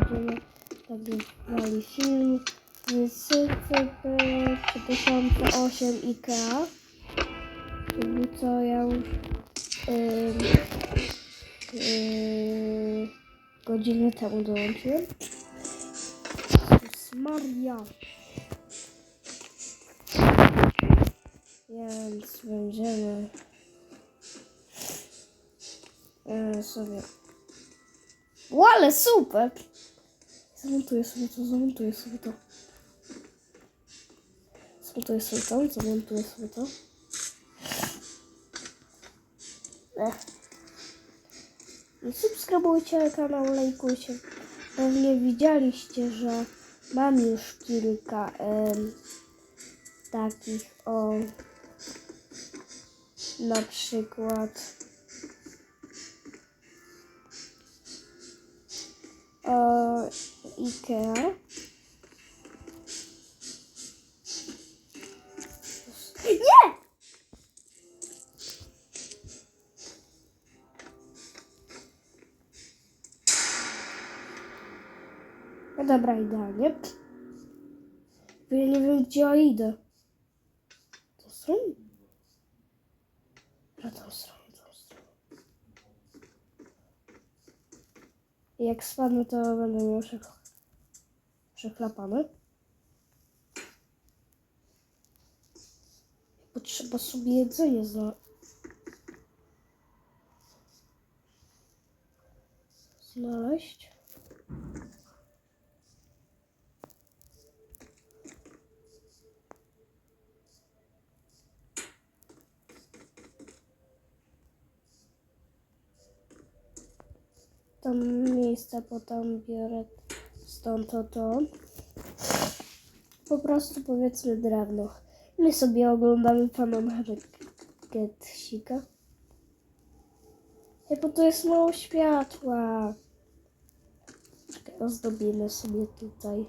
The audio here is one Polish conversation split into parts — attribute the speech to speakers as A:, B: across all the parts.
A: będziemy nagrywali film z SCP 3008 IKEA. Jakby co ja już ym, yy, godzinę temu dołączyłem. Maria. Więc będziemy yy, sobie. O, ale super! Zamontuję sobie to, zamontuję sobie to. Zamontuję sobie to, zamontuję sobie to. Ech. Subskrybujcie kanał, lajkujcie. Pewnie widzieliście, że mam już kilka em, takich o na przykład o Ikea. Nie! No dobra, idealnie. Bo ja nie wiem, gdzie ja idę. To są? Na tą stronę, tą stronę. Jak spadnę, to będę miał przek- przeklapane. Potrzeba sobie jedzenie zna- znaleźć. Tam miejsce, bo tam biorę stąd to to. Po prostu powiedzmy drewno. My sobie oglądamy pana Marketsika. Ej, bo tu jest mało światła. Ozdobimy sobie tutaj.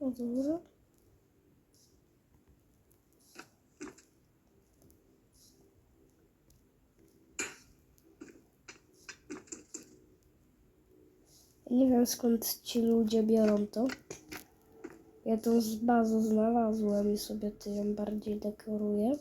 A: Dobra. Nie wiem skąd ci ludzie biorą to. Ja tą z bazę znalazłem i sobie ty ją bardziej dekoruję.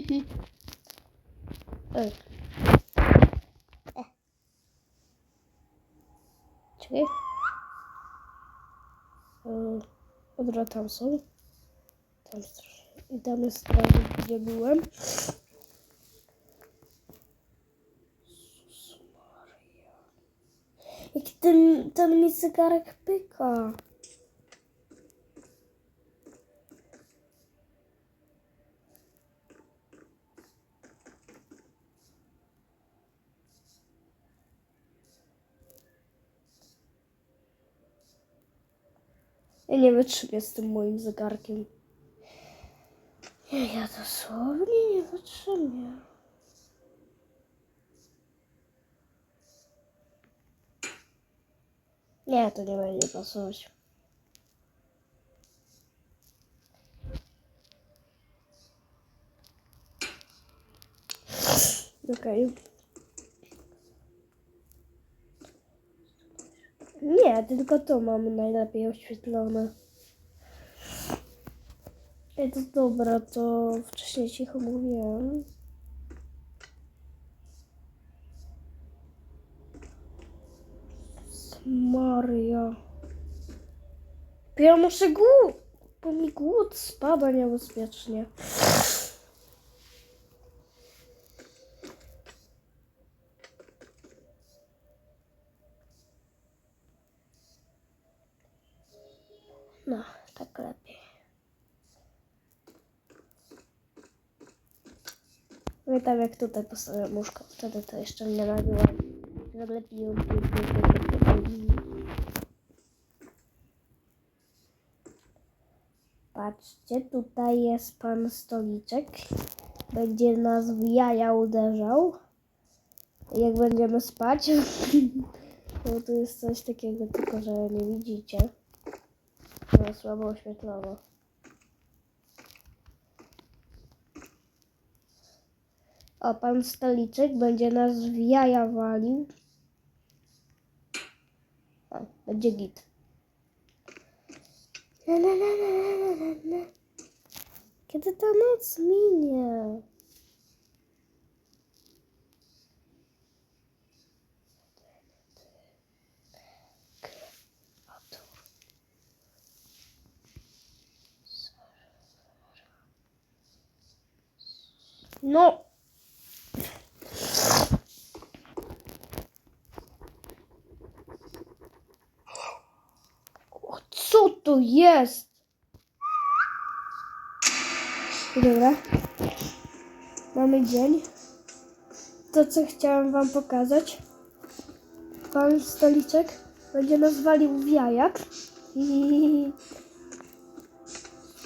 A: Ej. E. Czekaj. E, Dobra, tam są. Tam. I tam jest strażnik, gdzie byłem. Jaki ten, ten mi zegarek pyka. Ja nie wytrzymię z tym moim zegarkiem. Nie, ja dosłownie nie wytrzymię. Nie, to nie będzie pasować. Okej. Nie, tylko to mamy najlepiej oświetlone. Ej, to dobra, to wcześniej cicho mówiłem. Maria. Ja muszę głód, bo mi głód spada niebezpiecznie. No, tak lepiej. Pamiętam jak tutaj postawiłem łóżko. Wtedy to jeszcze nie nagrywam. Zalepiłem. Patrzcie, tutaj jest pan stoliczek. Będzie nas w jaja uderzał. Jak będziemy spać. Bo tu jest coś takiego, tylko że nie widzicie. No, słabo oświetlono. O, pan stoliczek będzie nas w jaja walił. Będzie git. Kiedy ta noc minie? No. Co to jest? Dobra. Mamy dzień. To, co chciałam wam pokazać. Pan stoliczek będzie nas walił w jajak. I...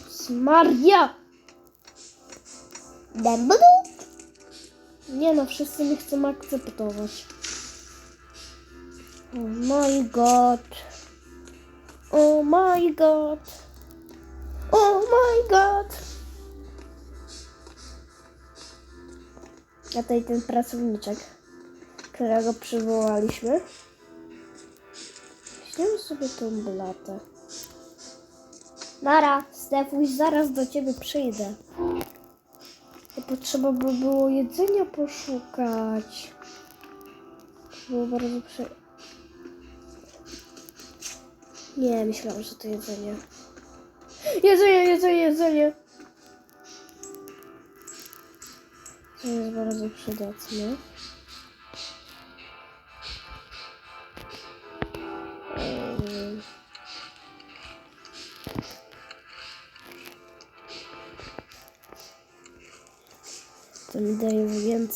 A: Smaria! Dembu? Nie no, wszyscy nie chcą akceptować. Oh my god. Oh my god. Oh my god. A tutaj ten pracowniczek, którego przywołaliśmy. Weźmiemy sobie tą blatę. Nara, Stefuś, zaraz do ciebie przyjdę. To potrzeba by było jedzenia poszukać. Było bardzo prze... Nie, myślałam, że to jedzenie. Jedzenie, jedzenie, jedzenie! To jest bardzo przydatne.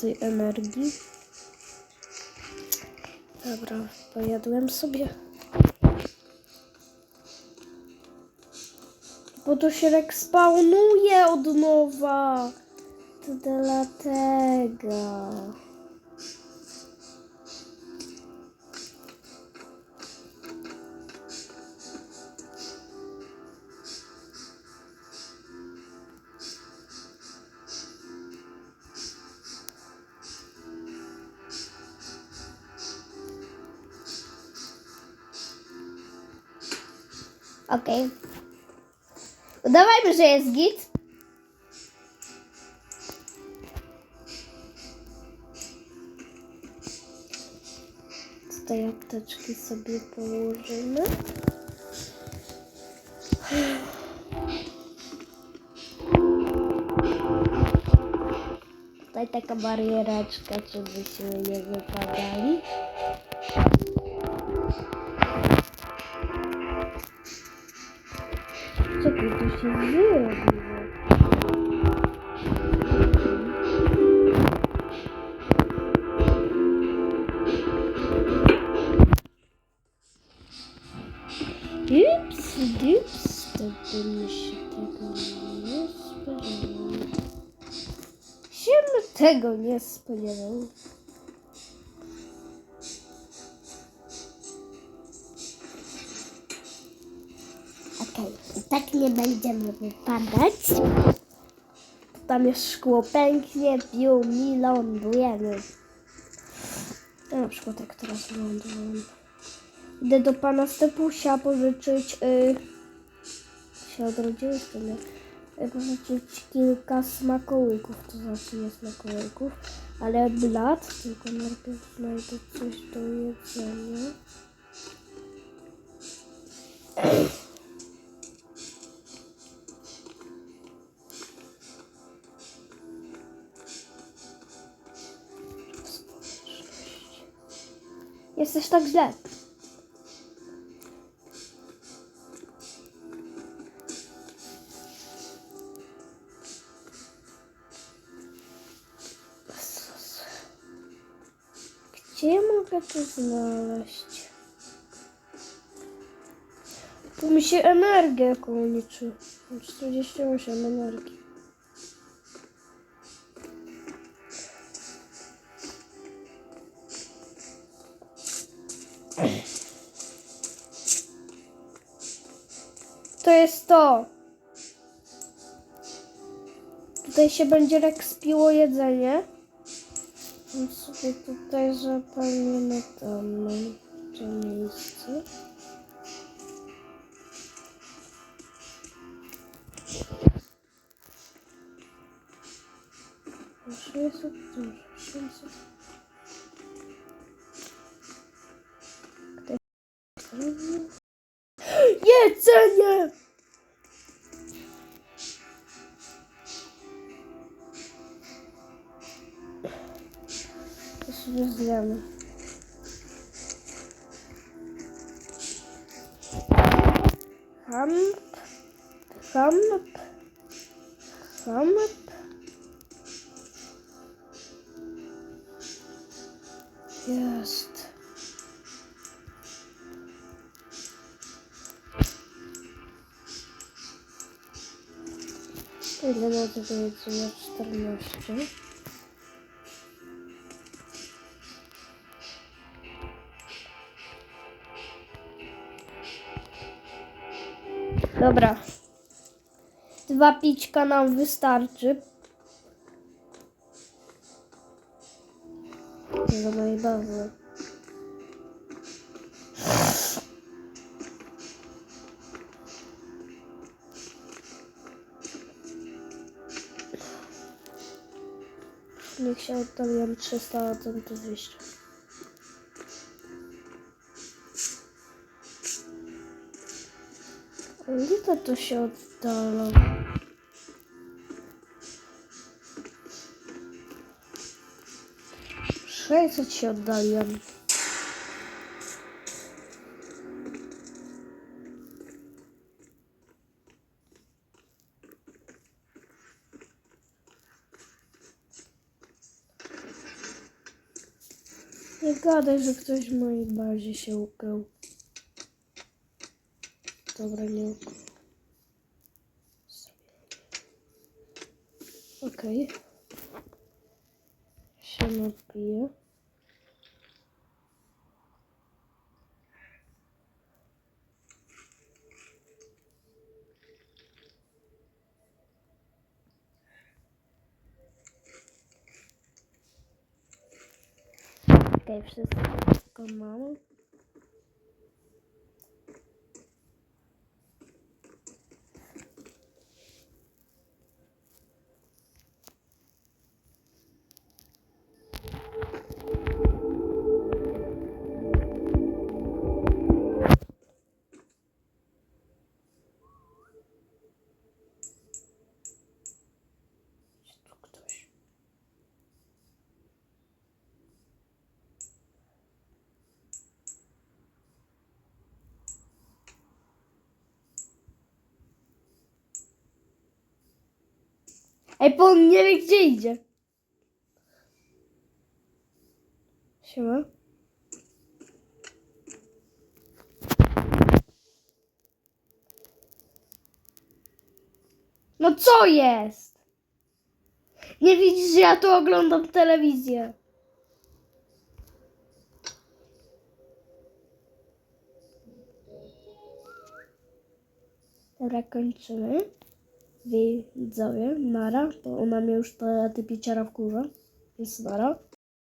A: Więcej energii. Dobra, pojadłem sobie. Bo to się tak spawnuje od nowa. To dlatego. Okej. Udawajmy, że jest git. Tutaj apteczki sobie położymy. Tutaj taka bariereczka, żebyśmy nie wypadali. Się zrobiło. Ups, dups, to bym się tego nie spodziewał. Się tego nie spodziewał. Tak nie będziemy wypadać. Tam jest szkło pęknie, piu, mi lądujemy. Ja na przykład jak teraz ląduję. Idę do pana Stepusia pożyczyć... Y... się odrodziłeś nie? Pożyczyć kilka smakołyków, to znaczy nie smakołyków, ale blat, tylko najpierw znajdę coś do jedzenia. Jesteś tak źle. Gdzie ja mogę to znaleźć? Tu mi się energia kończy. 48 energii. To jest to. Tutaj się będzie rekspiło jedzenie. Więc sobie tutaj zapalimy tam to miejsce. Proszę jest dużo. 700. Hamp, hamp, hamp. Jest. Ile ma tego jedzenia? 14. Dobra. Dwa pićka nam wystarczy. Do mojej bazy. Niech się oddaliłem 300, a ten Gdzie to, się oddala? Sześćset się oddaliłem. Nie gadaj, że ktoś w mojej bazie się ukrył. Dobra, nie ukrył. Okej. Się napiję. Okej, wszystko mam. Ej, nie wie, gdzie idzie. Siema. No co jest? Nie widzisz, że ja tu oglądam telewizję. Dobra, kończymy. Widzowie, nara, bo ona mnie już ta typiciara wkurza. Więc nara.